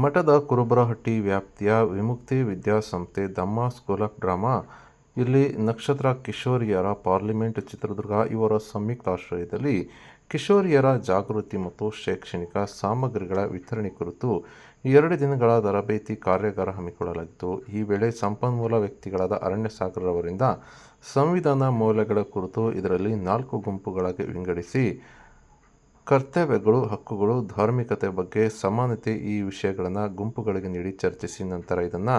ಮಠದ ಕುರುಬರಹಟ್ಟಿ ವ್ಯಾಪ್ತಿಯ ವಿಮುಕ್ತಿ ವಿದ್ಯಾಸಂಸ್ಥೆ ದಮ್ಮ ಸ್ಕೂಲ್ ಆಫ್ ಡ್ರಾಮಾ. ಇಲ್ಲಿ ನಕ್ಷತ್ರ ಕಿಶೋರಿಯರ ಪಾರ್ಲಿಮೆಂಟ್ ಚಿತ್ರದುರ್ಗ ಇವರ ಸಂಯುಕ್ತಾಶ್ರಯದಲ್ಲಿ ಕಿಶೋರಿಯರ ಜಾಗೃತಿ ಮತ್ತು ಶೈಕ್ಷಣಿಕ ಸಾಮಗ್ರಿಗಳ ವಿತರಣೆ ಕುರಿತು ಎರಡು ದಿನಗಳ ತರಬೇತಿ ಕಾರ್ಯಾಗಾರ ಹಮ್ಮಿಕೊಳ್ಳಲಾಗಿತ್ತು. ಈ ವೇಳೆ ಸಂಪನ್ಮೂಲ ವ್ಯಕ್ತಿಗಳಾದ ಅರಣ್ಯ ಸಾಗರವರಿಂದ ಸಂವಿಧಾನ ಮೌಲ್ಯಗಳ ಕುರಿತು ಇದರಲ್ಲಿ ನಾಲ್ಕು ಗುಂಪುಗಳಾಗಿ ವಿಂಗಡಿಸಿ ಕರ್ತವ್ಯಗಳು, ಹಕ್ಕುಗಳು, ಧಾರ್ಮಿಕತೆ ಬಗ್ಗೆ ಸಮಾನತೆ ಈ ವಿಷಯಗಳನ್ನು ಗುಂಪುಗಳಿಗೆ ನೀಡಿ ಚರ್ಚಿಸಿ ನಂತರ ಇದನ್ನು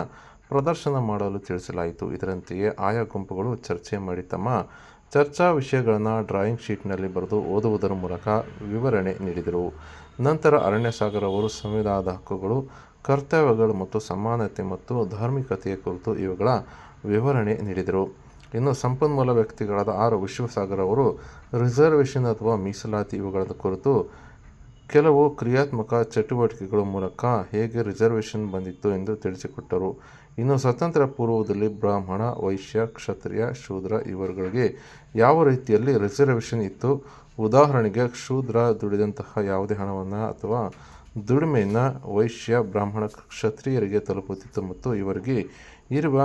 ಪ್ರದರ್ಶನ ಮಾಡಲು ತಿಳಿಸಲಾಯಿತು. ಇದರಂತೆಯೇ ಆಯಾ ಗುಂಪುಗಳು ಚರ್ಚೆ ಮಾಡಿ ತಮ್ಮ ಚರ್ಚಾ ವಿಷಯಗಳನ್ನು ಡ್ರಾಯಿಂಗ್ ಶೀಟ್ನಲ್ಲಿ ಬರೆದು ಓದುವುದರ ಮೂಲಕ ವಿವರಣೆ ನೀಡಿದರು. ನಂತರ ಅರಣ್ಯ ಸಾಗರ್ ಅವರು ಸಂವಿಧಾನದ ಹಕ್ಕುಗಳು, ಕರ್ತವ್ಯಗಳು ಮತ್ತು ಸಮಾನತೆ ಮತ್ತು ಧಾರ್ಮಿಕತೆಯ ಕುರಿತು ಇವುಗಳ ವಿವರಣೆ ನೀಡಿದರು. ಇನ್ನು ಸಂಪನ್ಮೂಲ ವ್ಯಕ್ತಿಗಳಾದ ಆರ್ ವಿಶ್ವಸಾಗರ್ ಅವರು ರಿಸರ್ವೇಷನ್ ಅಥವಾ ಮೀಸಲಾತಿ ಇವುಗಳ ಕುರಿತು ಕೆಲವು ಕ್ರಿಯಾತ್ಮಕ ಚಟುವಟಿಕೆಗಳ ಮೂಲಕ ಹೇಗೆ ರಿಸರ್ವೇಷನ್ ಬಂದಿತ್ತು ಎಂದು ತಿಳಿಸಿಕೊಟ್ಟರು. ಇನ್ನು ಸ್ವತಂತ್ರ ಪೂರ್ವದಲ್ಲಿ ಬ್ರಾಹ್ಮಣ, ವೈಶ್ಯ, ಕ್ಷತ್ರಿಯ, ಶೂದ್ರ ಇವರುಗಳಿಗೆ ಯಾವ ರೀತಿಯಲ್ಲಿ ರಿಸರ್ವೇಷನ್ ಇತ್ತು? ಉದಾಹರಣೆಗೆ, ಶೂದ್ರ ದುಡಿದಂತಹ ಯಾವುದೇ ಹಣವನ್ನು ಅಥವಾ ದುಡಿಮೆಯನ್ನು ವೈಶ್ಯ, ಬ್ರಾಹ್ಮಣ, ಕ್ಷತ್ರಿಯರಿಗೆ ತಲುಪುತ್ತಿತ್ತು ಮತ್ತು ಇವರಿಗೆ ಇರುವ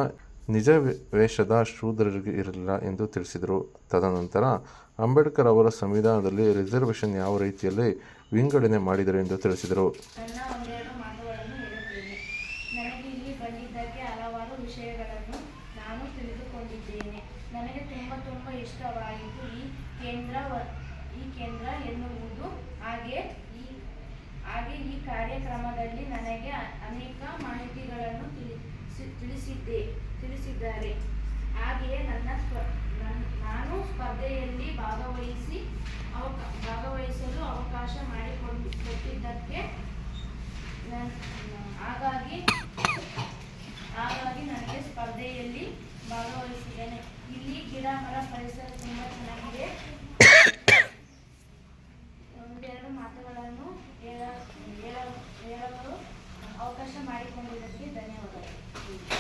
ನಿಜ ವೇಷದ ಶೂದ್ರರಿಗೆ ಇರಲಿಲ್ಲ ಎಂದು ತಿಳಿಸಿದರು. ತದನಂತರ ಅಂಬೇಡ್ಕರ್ ಅವರ ಸಂವಿಧಾನದಲ್ಲಿ ರಿಸರ್ವೇಷನ್ ಯಾವ ರೀತಿಯಲ್ಲಿ ವಿಂಗಡಣೆ ಮಾಡಿದರು ಎಂದು ತಿಳಿಸಿದರು. ಈ ಕಾರ್ಯಕ್ರಮದಲ್ಲಿ ನನಗೆ ಅನೇಕ ಮಾಹಿತಿಗಳನ್ನು ತಿಳಿಸಿ ತಿಳಿಸಿದ್ದೆ, ತಿಳಿಸಿದ್ದಾರೆ. ಹಾಗೆಯೇ ನನ್ನ ಸ್ಪ, ನನ್- ಸ್ಪರ್ಧೆಯಲ್ಲಿ ಭಾಗವಹಿಸಿ ಅವಕ, ಭಾಗವಹಿಸಲು ಅವಕಾಶ ಮಾಡಿಕೊಂಡು ಕೊಟ್ಟಿದ್ದಕ್ಕೆ ಹಾಗಾಗಿ ಹಾಗಾಗಿ ನನಗೆ ಸ್ಪರ್ಧೆಯಲ್ಲಿ ಭಾಗವಹಿಸಿದ್ದೇನೆ. ಇಲ್ಲಿ ಗಿಡ, ಮರ ಪರಿಸರ ತುಂಬ ಚೆನ್ನಾಗಿದೆ. ಒಂದೆರಡು ಮಾತುಗಳನ್ನು ಹೇಳ- ಹೇಳಲು ಅವಕಾಶ ಮಾಡಿಕೊಂಡಿದ್ದಕ್ಕೆ ಧನ್ಯವಾದಗಳು. Thank you.